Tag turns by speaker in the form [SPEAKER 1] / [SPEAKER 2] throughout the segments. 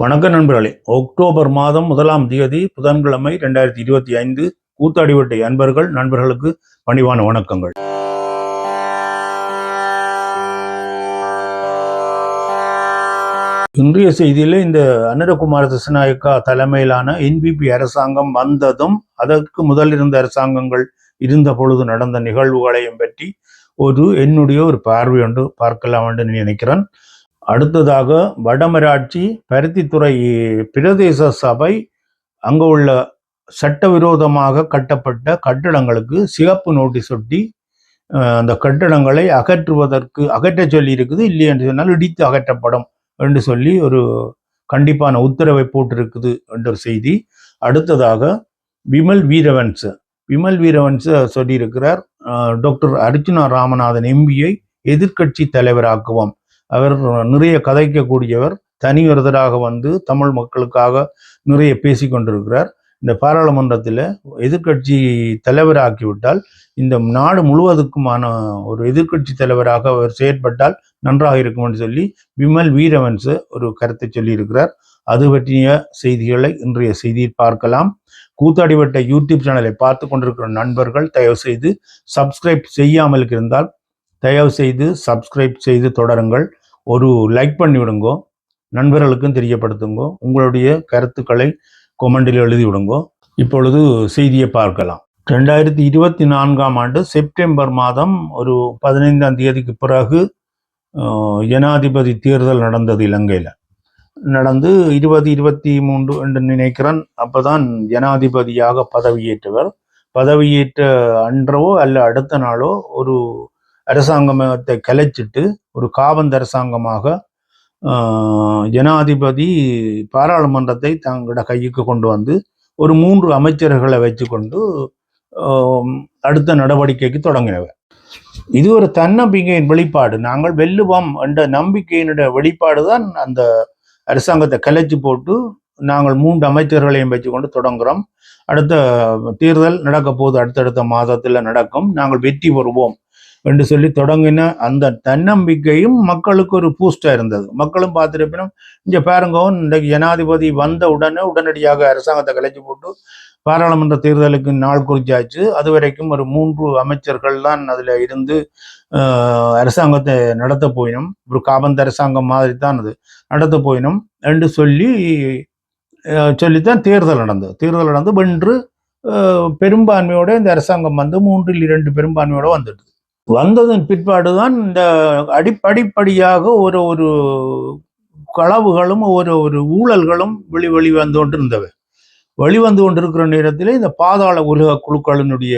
[SPEAKER 1] வணக்க நண்பர்களே. அக்டோபர் மாதம் முதலாம் தேதி புதன்கிழமை ரெண்டாயிரத்தி இருபத்தி ஐந்து கூத்தாடிவட்டை அன்பர்கள் நண்பர்களுக்கு பணிவான வணக்கங்கள். இன்றைய செய்தியில் இந்த அனுரகுமார திசநாயக்கா தலைமையிலான என்பிபி அரசாங்கம் வந்ததும் அதற்கு முதல் இருந்த அரசாங்கங்கள் இருந்த பொழுது நடந்த நிகழ்வுகளையும் பற்றி ஒரு என்னுடைய ஒரு பார்வை ஒன்று பார்க்கலாம் என்று நினைக்கிறேன். அடுத்ததாக வடமராட்சி பருத்தித்துறை பிரதேச சபை அங்கு உள்ள சட்டவிரோதமாக கட்டப்பட்ட கட்டடங்களுக்கு சிகப்பு நோட்டீஸ் ஒட்டி அந்த கட்டடங்களை அகற்றுவதற்கு அகற்ற சொல்லி இருக்குது. இல்லை என்று சொன்னால் இடித்து அகற்றப்படும் என்று சொல்லி ஒரு கண்டிப்பான உத்தரவை போட்டிருக்குது என்ற செய்தி. அடுத்ததாக விமல் வீரவன்ஸ் விமல் வீரவன்ஸ் சொல்லியிருக்கிறார். டாக்டர் அர்ஜுனா ராமநாதன் எம்பியை எதிர்க்கட்சி தலைவராக்குவோம். அவர் நிறைய கதைக்கக்கூடியவர். தனி ஒருத்தராக வந்து தமிழ் மக்களுக்காக நிறைய பேசி கொண்டிருக்கிறார். இந்த பாராளுமன்றத்தில் எதிர்க்கட்சி தலைவராக்கிவிட்டால் இந்த நாடு முழுவதுக்குமான ஒரு எதிர்க்கட்சி தலைவராக அவர் செயற்பட்டால் நன்றாக இருக்கும் என்று சொல்லி விமல் வீரவன்ஸ் ஒரு கருத்தை சொல்லியிருக்கிறார். அது பற்றிய செய்திகளை இன்றைய செய்தியில் பார்க்கலாம். கூத்தாடிவட்ட யூடியூப் சேனலை பார்த்து கொண்டிருக்கிற நண்பர்கள் தயவு செய்து சப்ஸ்கிரைப் செய்யாமல் இருந்தால் தயவு செய்து சப்ஸ்கிரைப் செய்து தொடருங்கள். ஒரு லைக் பண்ணி விடுங்கோ நண்பர்களுக்கும் தெரியப்படுத்துங்கோ உங்களுடைய கருத்துக்களை கொமெண்டில் எழுதி விடுங்கோ இப்பொழுது செய்தியை பார்க்கலாம். ரெண்டாயிரத்தி இருபத்தி நான்காம் ஆண்டு செப்டம்பர் மாதம் ஒரு பதினைந்தாம் தேதிக்கு பிறகு ஜனாதிபதி தேர்தல் நடந்தது இலங்கையில். நடந்து இருபது இருபத்தி மூன்று என்று நினைக்கிறேன். அப்போதான் ஜனாதிபதியாக பதவியேற்றவர். பதவியேற்ற அன்றவோ அல்ல அடுத்த நாளோ ஒரு அரசாங்கத்தை கலைச்சிட்டு ஒரு காபந்த அரசாங்கமாக ஆஹ், ஜனாதிபதி பாராளுமன்றத்தை தங்களோட கைக்கு கொண்டு வந்து ஒரு மூன்று அமைச்சர்களை வச்சுக்கொண்டு அடுத்த நடவடிக்கைக்கு தொடங்கினவர். இது ஒரு தன்னம்பிக்கையின் வெளிப்பாடு. நாங்கள் வெல்லுவோம் என்ற நம்பிக்கையினுடைய வெளிப்பாடு தான் அந்த அரசாங்கத்தை கலைச்சு போட்டு நாங்கள் மூன்று அமைச்சர்களையும் வச்சுக்கொண்டு தொடங்குறோம். அடுத்த தேர்தல் நடக்க போகுது. அடுத்தடுத்த மாதத்தில் நடக்கும். நாங்கள் வெற்றி பெறுவோம். என்று சொல்லி தொடங்கின அந்த தன்னம்பிக்கையும் மக்களுக்கு ஒரு பூஸ்டா இருந்தது. மக்களும் பார்த்துருப்பினும் இங்கே பாருங்க இன்றைக்கு ஜனாதிபதி வந்த உடனே உடனடியாக அரசாங்கத்தை கலைச்சி போட்டு பாராளுமன்ற தேர்தலுக்கு நாள் குறிச்சாச்சு. அது வரைக்கும் ஒரு மூன்று அமைச்சர்கள் தான் அதுல இருந்து ஆஹ், அரசாங்கத்தை நடத்த போயினும் ஒரு காபந்த அரசாங்கம் மாதிரி தான் அது நடத்த போயினும் என்று சொல்லி சொல்லித்தான் தேர்தல் நடந்தது. தேர்தல் நடந்து வென்று பெரும்பான்மையோட இந்த அரசாங்கம் வந்து மூன்றில் இரண்டு பெரும்பான்மையோட வந்துடுது. வந்ததன் பிற்பாடுதான் இந்த அடிப்படிப்படியாக ஒரு ஒரு களவுகளும் ஒரு ஒரு ஊழல்களும் வெளி வெளி வந்து கொண்டிருந்தவை. வெளிவந்து கொண்டிருக்கிற நேரத்தில் இந்த பாதாள உலக குழுக்களினுடைய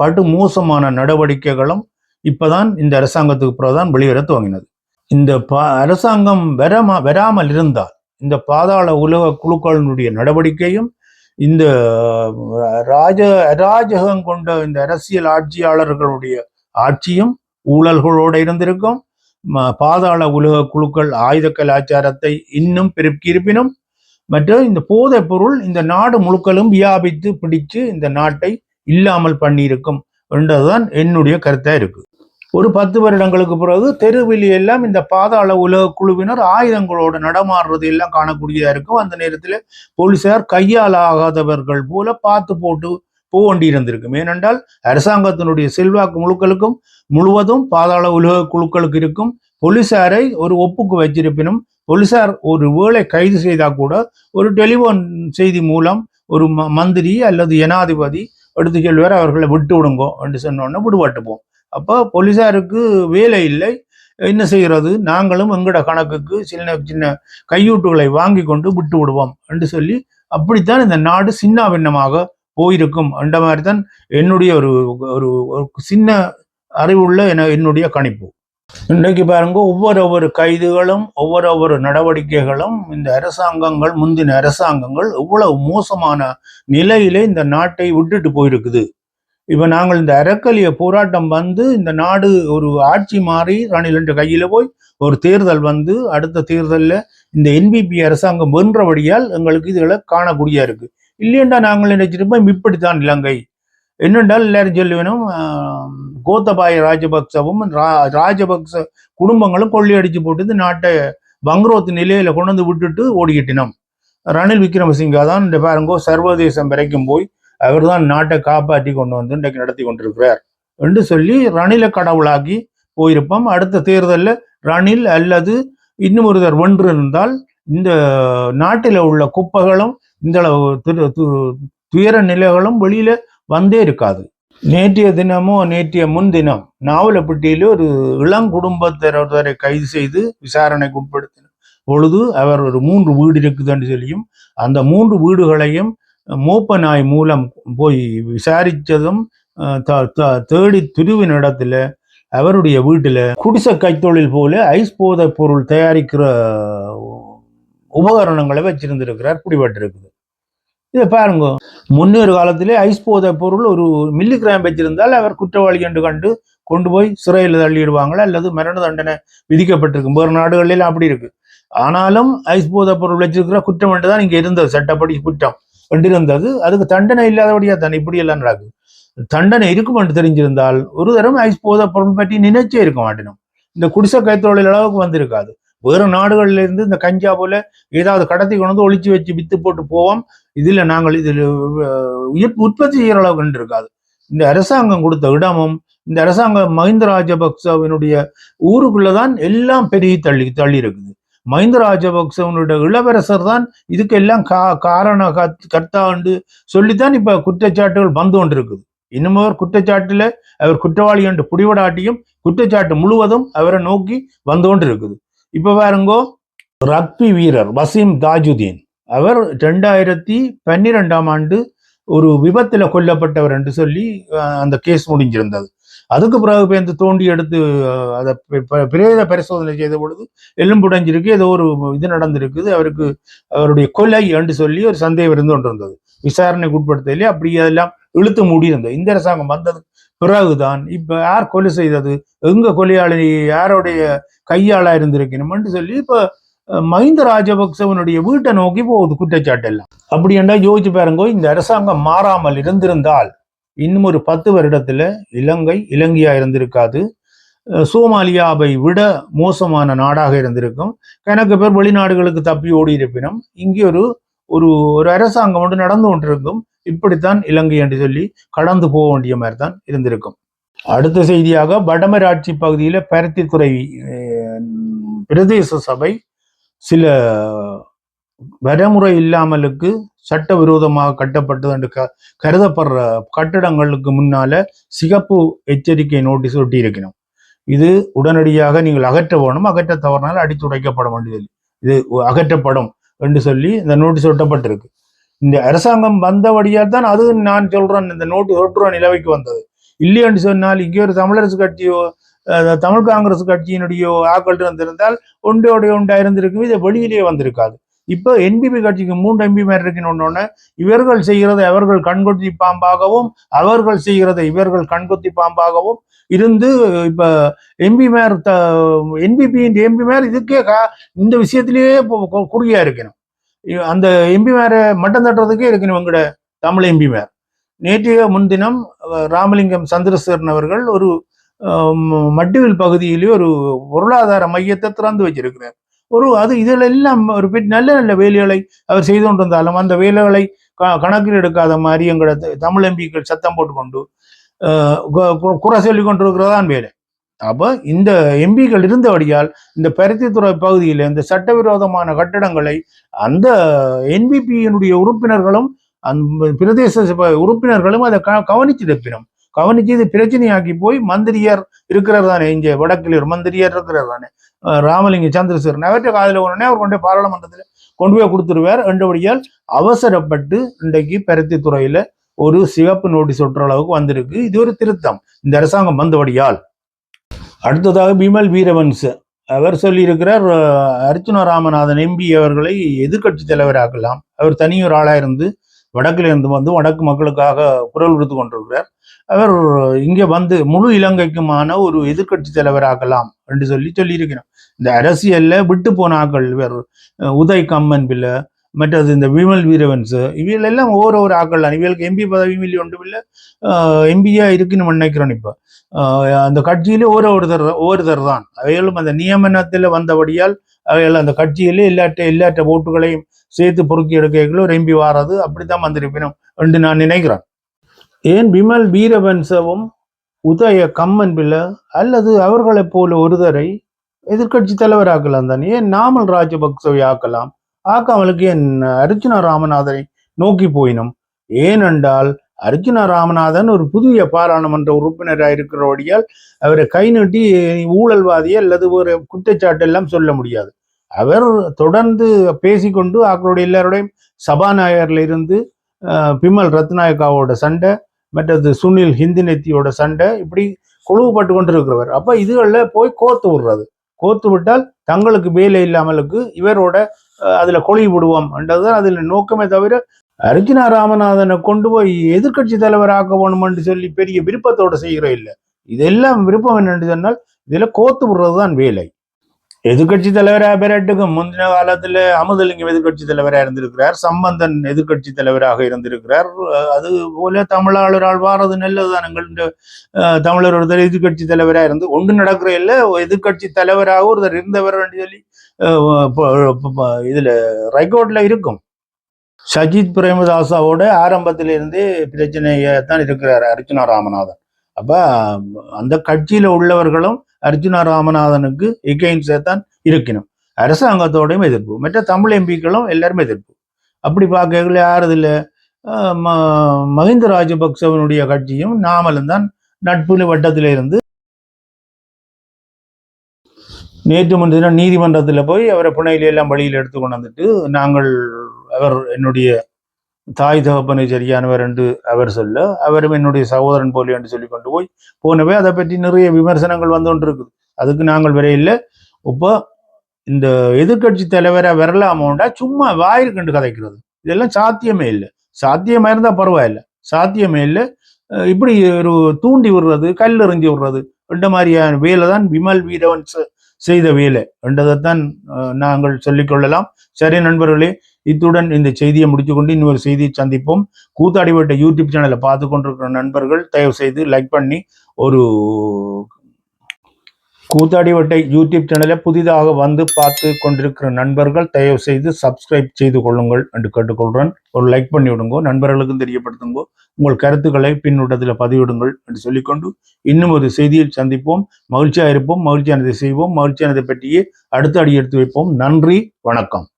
[SPEAKER 1] படு மோசமான நடவடிக்கைகளும் இப்போதான் இந்த அரசாங்கத்துக்கு பிறகுதான் வெளிவர துவங்கினது. இந்த பா அரசாங்கம் வரமா வராமல் இருந்தால் இந்த பாதாள உலக குழுக்களினுடைய நடவடிக்கையும் இந்த ராஜ அராஜகம் கொண்ட இந்த அரசியல் ஆட்சியாளர்களுடைய ஆட்சியும் ஊழல்களோடு இருந்திருக்கும். பாதாள உலக குழுக்கள் ஆயுத கலாச்சாரத்தை இன்னும் பெருக்கியிருப்பினும் மற்றும் இந்த போதைப் பொருள் இந்த நாடு முழுக்களும் வியாபித்து பிடிச்சு இந்த நாட்டை இல்லாமல் பண்ணியிருக்கும் என்றதுதான் என்னுடைய கருத்தா இருக்கு. ஒரு பத்து வருடங்களுக்கு பிறகு தெருவில் எல்லாம் இந்த பாதாள உலக குழுவினர் ஆயுதங்களோடு நடமாடுறது எல்லாம் காணக்கூடியதா இருக்கும். அந்த நேரத்தில் போலீசார் கையால் ஆகாதவர்கள் போல பார்த்து போட்டு போக வேண்டியிருந்திருக்கும் ஏனென்றால் அரசாங்கத்தினுடைய செல்வாக்கு முழுக்களுக்கும் முழுவதும் பாதாள உலக குழுக்களுக்கு இருக்கும். போலீசாரை ஒரு ஒப்புக்கு வச்சிருப்பினும் போலீசார் ஒரு வேளை கைது செய்தா கூட ஒரு டெலிபோன் செய்தி மூலம் ஒரு ம- மந்திரி அல்லது ஜனாதிபதி எடுத்து செல்வார் அவர்களை விட்டு விடுங்கோ என்று சொன்னோன்னே விடுபட்டுப்போம் அப்போ போலீசாருக்கு வேலை இல்லை. என்ன செய்கிறது? நாங்களும் எங்களோட கணக்குக்கு சின்ன சின்ன கையூட்டுகளை வாங்கி கொண்டு விட்டு விடுவோம் என்று சொல்லி அப்படித்தான் இந்த நாடு சின்ன பின்னமாக போயிருக்கும் என்ற மாதிரி தான் என்னுடைய ஒரு ஒரு சின்ன அறிவுள்ள என என்னுடைய கணிப்பு. இன்றைக்கு பாருங்க ஒவ்வொரு ஒவ்வொரு கைதுகளும் ஒவ்வொரு ஒவ்வொரு நடவடிக்கைகளும் இந்த அரசாங்கங்கள் முந்தின அரசாங்கங்கள் எவ்வளவு மோசமான நிலையிலே இந்த நாட்டை விட்டுட்டு போயிருக்குது. இப்ப நாங்கள் இந்த அறக்கலிய போராட்டம் வந்து இந்த நாடு ஒரு ஆட்சி மாறி ரணில் என்ற கையில போய் ஒரு தேர்தல் வந்து அடுத்த தேர்தலில் இந்த என்பிபி அரசாங்கம் வென்றபடியால் எங்களுக்கு இதுகளை காணக்கூடிய இருக்கு. இல்லையென்றா நாங்கள் நினைச்சிருப்போம் இப்படித்தான் இலங்கை. என்னென்றால் எல்லாரும் சொல்லுவேனும் கோத்தபாய ராஜபக்சவும் ரா- ராஜபக்ச குடும்பங்களும் கொள்ளையடிச்சு போட்டு நாட்டை வங்குரோத்து நிலையில கொண்டு வந்து விட்டுட்டு ஓடிக்கிட்டினோம். ரணில் விக்ரமசிங்கா தான் இந்த பாருங்கோ சர்வதேசம் வரைக்கும் போய் அவர்தான் நாட்டை காப்பாற்றி கொண்டு வந்து இன்றைக்கு நடத்தி கொண்டிருக்கிறார் என்று சொல்லி ரணில கடவுளாக்கி போயிருப்போம். அடுத்த தேர்தலில் ரணில் அல்லது இன்னும் ஒருவர் வென்று இருந்தால் இந்த நாட்டில் உள்ள குப்பைகளும் இந்த அளவு து- துயர நிலைகளும் வெளியில வந்தே இருக்காது. நேற்றைய தினமோ நேற்றைய முன்தினம் நாவலப்பட்டியில் ஒரு இளங்குடும்பத்தினர் ஒருவரை கைது செய்து விசாரணைக்கு உட்படுத்தின பொழுது அவர் ஒரு மூன்று வீடு இருக்குதுன்னு சொல்லியும் அந்த மூன்று வீடுகளையும் மூப்ப நாய் மூலம் போய் விசாரித்ததும் அஹ், த- த- தேடி துருவின் இடத்துல அவருடைய வீட்டுல குடிசை கைத்தொழில் போல ஐஸ் போதைப் பொருள் தயாரிக்கிற உபகரணங்களை வச்சிருந்திருக்கிறார் பிடிபட்டிருக்குது இதை பாருங்க. முன்னொரு காலத்திலே ஐஸ் போதை பொருள் ஒரு மில்லி கிராம் வச்சிருந்தால் அவர் குற்றவாளி என்று கண்டு கொண்டு போய் சிறையில் தள்ளிடுவாங்களா? அல்லது மரண தண்டனை விதிக்கப்பட்டிருக்கும். வேறு நாடுகளில் அப்படி இருக்கு. ஆனாலும் ஐஸ் போதை பொருள் வச்சிருக்கிற குற்றம் என்று தான் இங்க இருந்தது. சட்டப்படி குற்றம் என்று இருந்தது அதுக்கு தண்டனை இல்லாதபடியா தானே? இப்படி எல்லாம் நடக்குது தண்டனை இருக்கும் என்று தெரிஞ்சிருந்தால் ஒரு தரம் ஐஸ் போதை பொருள் பற்றி நினைச்சே இருக்க மாட்டேனும். இந்த குடிசை கைத்தொழில் அளவுக்கு வந்திருக்காது. வேறு நாடுகளிலிருந்து இந்த கஞ்சா போல ஏதாவது கடத்தி கொண்டு வந்து ஒழிச்சு வச்சு வித்து போட்டு போவோம். இதுல நாங்கள் இதில் உற்பத்தி செய்கிற அளவுக்கு இருக்காது. இந்த அரசாங்கம் கொடுத்த இடமும் இந்த அரசாங்கம் மஹிந்த ராஜபக்சவினுடைய ஊருக்குள்ளதான் எல்லாம் பெருகி தள்ளி தள்ளி இருக்குது. மஹிந்த ராஜபக்சவனுடைய இளவரசர் தான் இதுக்கு எல்லாம் கா காரண கத்- கர்த்தா என்று சொல்லித்தான் இப்ப குற்றச்சாட்டுகள் வந்து கொண்டிருக்குது. இன்னும் அவர் குற்றச்சாட்டுல அவர் குற்றவாளி என்று புடிவடாட்டியும் குற்றச்சாட்டு முழுவதும் அவரை நோக்கி வந்து கொண்டிருக்குது. இப்போ பாருங்கோ ரக்பி வீரர் வசீம் தாஜுதீன். அவர் ரெண்டாயிரத்தி பன்னிரெண்டாம் ஆண்டு ஒரு விபத்துல கொல்லப்பட்டவர் என்று சொல்லி அந்த கேஸ் முடிஞ்சிருந்தது. அதுக்கு பிறகு பேருந்து தோண்டி எடுத்து அதை ப- பிரேத பரிசோதனை செய்த பொழுது எலும்புடைஞ்சிருக்கு ஏதோ ஒரு இது நடந்திருக்குது அவருக்கு அவருடைய கொலை என்று சொல்லி ஒரு சந்தேகம் இருந்து கொண்டிருந்தது. விசாரணைக்கு உட்படுத்தலே அப்படி அதெல்லாம் இழுத்து மூடியிருந்தது. இந்த அரசாங்கம் வந்தது பிறகுதான். இப்ப யார் கொலை செய்தது? எங்க கொலையாளி யாருடைய கையாளா இருந்திருக்கணும்னு சொல்லி இப்ப மஹிந்த ராஜபக்சவனுடைய வீட்டை நோக்கி போகுது குற்றச்சாட்டு எல்லாம் அப்படி என்றா யோசிச்சு பாருங்க இந்த அரசாங்கம் மாறாமல் இருந்திருந்தால் இன்னும் ஒரு பத்து வருடத்துல இலங்கை இலங்கையா இருந்திருக்காது. சோமாலியாவை விட மோசமான நாடாக இருந்திருக்கும். கணக்கு பேர் வெளிநாடுகளுக்கு தப்பி ஓடி இருப்பினும் இங்கே ஒரு ஒரு ஒரு அரசாங்கம் ஒன்று நடந்து கொண்டிருக்கும். இப்படித்தான் இலங்கை என்று சொல்லி கடந்து போக வேண்டிய மாதிரி தான் இருந்திருக்கும். அடுத்த செய்தியாக வடமராட்சி பகுதியில பருத்தித்துறை பிரதேச சபை சில வரைமுறை இல்லாமலுக்கு சட்டவிரோதமாக கட்டப்பட்டது என்று க கருதப்படுற கட்டிடங்களுக்கு முன்னால சிகப்பு எச்சரிக்கை நோட்டீஸ் ஒட்டி இருக்கணும் இது உடனடியாக நீங்கள் அகற்ற வேணும் அகற்ற தவறினால் அடித்து உடைக்கப்பட வேண்டியது இது அகற்றப்படும் என்று சொல்லி இந்த நோட்டீஸ் ஒட்டப்பட்டிருக்கு. இந்த அரசாங்கம் வந்தபடியால் தான் அது நான் சொல்றேன் இந்த நோட்டு ஒட்டுற நிலவைக்கு வந்தது. இல்லையென்று சொன்னால் இங்கே ஒரு தமிழரசு கட்சியோ தமிழ் காங்கிரஸ் கட்சியினுடைய ஆக்கள் இருந்திருந்தால் ஒன்றோடைய ஒன்றா இருந்திருக்கும் இது வெளியிலேயே வந்திருக்காது. இப்போ என்பிபி கட்சிக்கு மூன்று எம்பி மேர் இருக்கணும்னு இவர்கள் செய்கிறதை அவர்கள் கண்கொத்தி பாம்பாகவும் அவர்கள் செய்கிறதை இவர்கள் கண்கொத்தி பாம்பாகவும் இருந்து இப்போ எம்பி மேர் த என்பிபியின் எம்பி மேர் இதுக்கே கா- இந்த விஷயத்திலேயே இப்போ குறியா இருக்கணும். அந்த எம்பி மேரை மட்டம் தட்டுறதுக்கே இருக்கணும் உங்களோட தமிழ் எம்பி மேர் நேற்றைய முன்தினம் ராமலிங்கம் சந்திரசேகரன் அவர்கள் ஒரு மட்டுவில் பகுதியிலே ஒரு பொருளாதார மையத்தை திறந்து வச்சிருக்கிறார். ஒரு அது இதில் எல்லாம் ஒரு நல்ல நல்ல வேலைகளை அவர் செய்து கொண்டிருந்தாலும் அந்த வேலைகளை க- கணக்கில் எடுக்காத மாதிரி எங்களோட தமிழ் எம்பிக்கள் சத்தம் போட்டுக்கொண்டு குறை சொல்லி கொண்டிருக்கிறதான் வேலை. அப்போ இந்த எம்பிக்கள் இருந்தபடியால் இந்த பருத்தித்துறை பகுதியில் இந்த சட்டவிரோதமான கட்டடங்களை அந்த என்பிபியினுடைய உறுப்பினர்களும் அந்த பிரதேச சபை உறுப்பினர்களும் அதை க- கவனிச்சு கவனிச்சு இது பிரச்சனையாக்கி போய் மந்திரியார் இருக்கிறார் தானே இங்கே வடக்கில் ஒரு மந்திரியார் இருக்கிறார் தானே. ராமலிங்க சந்திரசேகரன் அவற்றை காதில் உடனே அவர் கொண்டு போய் பாராளுமன்றத்தில் கொண்டு போய் கொடுத்துருவார். என்றபடியால் அவசரப்பட்டு இன்றைக்கு பருத்தித்துறையில் ஒரு சிவப்பு நோட்டீஸ் ஒட்டுற அளவுக்கு வந்திருக்கு. இது ஒரு திருத்தம். இந்த அரசாங்கம் வந்தபடியால் அடுத்ததாக பிமல் வீரவன்ஸ். அவர் சொல்லியிருக்கிறார் அஹ், அர்ச்சுனா ராமநாதன் எம்பி அவர்களை எதிர்க்கட்சி தலைவராக்கலாம். அவர் தனியொரு ஆளாக இருந்து வடக்கில் இருந்து வந்து வடக்கு மக்களுக்காக குரல் கொடுத்து கொண்டிருக்கிறார். அவர் இங்கே வந்து முழு இலங்கைக்குமான ஒரு எதிர்க்கட்சி தலைவராகலாம் என்று சொல்லி சொல்லியிருக்கிறார். இந்த அரசியலில் விட்டு போனாக்கள் இவர் உதய் கம்மன் பிள்ளை மற்றது இந்த விமல் வீரவன்ஸ் இவியல் எல்லாம் ஒவ்வொரு ஒரு ஆக்கள் தான். இவர்களுக்கு எம்பி பதவியும் இல்லை ஒன்றும் இல்லை. எம்பியாக இருக்குன்னு நினைக்கிறோம் இப்போ. அந்த கட்சியிலே ஒரு ஒருத்தர் ஒருத்தர் தான் அவைகளும் அந்த நியமனத்தில் வந்தபடியால் அவைகள் அந்த கட்சியிலே இல்லாட்ட இல்லாட்ட ஓட்டுகளையும் சேர்த்து பொறுக்கி எடுக்கைகளும் ரெம்பி வாரது. அப்படித்தான் வந்திருப்பினோம் என்று நான் நினைக்கிறேன். ஏன் விமல் வீரவன்சவும் உதய கம்மன் பிள்ளை அல்லது அவர்களைப் போல ஒருதரை எதிர்கட்சி தலைவராக்கலாம் தான். ஏன் நாமல் ராஜபக்சவை ஆக்கலாம்? ஆக்காமலுக்கு என் அர்ஜுனா ராமநாதனை நோக்கி போயினும்? ஏனென்றால் அர்ஜுன ராமநாதன் ஒரு புதிய பாராளுமன்ற உறுப்பினராக இருக்கிறபடியால் அவரை கை நீட்டி ஊழல்வாதியை அல்லது ஒரு குற்றச்சாட்டு எல்லாம் சொல்ல முடியாது. அவர் தொடர்ந்து பேசிக்கொண்டு அவர்களுடைய எல்லாருடையும் சபாநாயகர்ல இருந்து பிமல் ரத்நாயக்காவோட சண்டை மற்றது சுனில் ஹிந்தி நெத்தியோட சண்டை இப்படி குழுவுப்பட்டு கொண்டு இருக்கிறவர் இதுகளில் போய் கோத்து விடுறது. கோத்து விட்டால் தங்களுக்கு வேலை இல்லாமலுக்கு இவரோட அதில் கொழி விடுவோம் என்றதுதான் அதில் நோக்கமே தவிர அர்ஜுனா ராமநாதனை கொண்டு போய் எதிர்கட்சி தலைவராக்க வேணும்னு சொல்லி பெரிய விருப்பத்தோடு செய்கிறோம் இல்லை. இதெல்லாம் விருப்பம் என்னென்று சொன்னால் இதில் கோத்து விடுறது தான் வேலை. எதிர்கட்சி தலைவராக பெறட்டுக்கும் முந்தின காலத்தில் அமுதலிங்கம் எதிர்கட்சி தலைவராக இருந்திருக்கிறார் சம்பந்தன் எதிர்கட்சி தலைவராக இருந்திருக்கிறார். அது போல தமிழாளரால் வாரது நல்லதுதான் எங்கள் தமிழர் ஒருத்தர் எதிர்கட்சி தலைவராக இருந்து ஒன்று நடக்கிற இல்லை எதிர்கட்சி தலைவராக ஒருத்தர் இருந்தவர் சொல்லி இதில் ரெக்கார்டில் இருக்கும். சஜித் பிரேமதாசாவோட ஆரம்பத்திலிருந்து பிரச்சனையை தான் இருக்கிறார் அர்ஜுனா ராமநாதன் அப்போ அந்த கட்சியில உள்ளவர்களும் அர்ஜுனா ராமநாதனுக்கு எகெயின்ஸ்டாக தான் இருக்கணும். அரசாங்கத்தோடையும் எதிர்ப்பு. மற்ற தமிழ் எம்பிக்களும் எல்லாருமே எதிர்ப்பு. அப்படி பார்க்கல ம மஹிந்த ராஜபக்சவனுடைய கட்சியும் நாமலும் தான் நட்புல வட்டத்தில் இருந்து நேற்று முன்தினம் நீதிமன்றத்தில் போய் அவரை புனையில எல்லாம் வழியில் எடுத்து கொண்டு வந்துட்டு நாங்கள் அவர் என்னுடைய தாய் தகப்பனை சரியானவர் என்று அவர் சொல்ல அவரும் என்னுடைய சகோதரன் போலி என்று சொல்லி கொண்டு போய் போனவே அதை பற்றி நிறைய விமர்சனங்கள் வந்து கொண்டுருக்குது. அதுக்கு நாங்கள் வரையில்லை இப்போ இந்த எதிர்கட்சி தலைவரை வரலாமோண்டா சும்மா வாயிற்கண்டு கதைக்கிறது. இதெல்லாம் சாத்தியமே இல்லை. சாத்தியமா இருந்தால் பரவாயில்லை. சாத்தியமே இல்லை. இப்படி ஒரு தூண்டி விடுறது கல் எறிஞ்சி விடுறது இந்த மாதிரியான வேலை தான் விமல் வீரவன் செய்த வேலை என்றதைத்தான் நாங்கள் சொல்லிக்கொள்ளலாம் சரி நண்பர்களே இத்துடன் இந்த செய்தியை முடித்துக்கொண்டு இன்னொரு செய்தியை சந்திப்போம். கூத்தாடிவட்ட யூடியூப் சேனலை பார்த்து கொண்டிருக்கிற நண்பர்கள் தயவு செய்து லைக் பண்ணி ஒரு கூத்தாடிவட்டை யூடியூப் சேனலை புதிதாக வந்து பார்த்து கொண்டிருக்கிற நண்பர்கள் தயவு செய்து சப்ஸ்கிரைப் செய்து கொள்ளுங்கள் என்று கேட்டுக்கொள்கிறேன் ஒரு லைக் பண்ணி விடுங்கோ நண்பர்களுக்கும் தெரியப்படுத்துங்கோ உங்கள் கருத்துக்களை பின்னூட்டத்தில் பதிவிடுங்கள் என்று சொல்லிக்கொண்டு இன்னும் ஒரு செய்தியில் சந்திப்போம். மகிழ்ச்சியாக இருப்போம் மகிழ்ச்சியானதை செய்வோம் மகிழ்ச்சியானதை பற்றியே அடுத்த அடி எடுத்து வைப்போம். நன்றி வணக்கம்.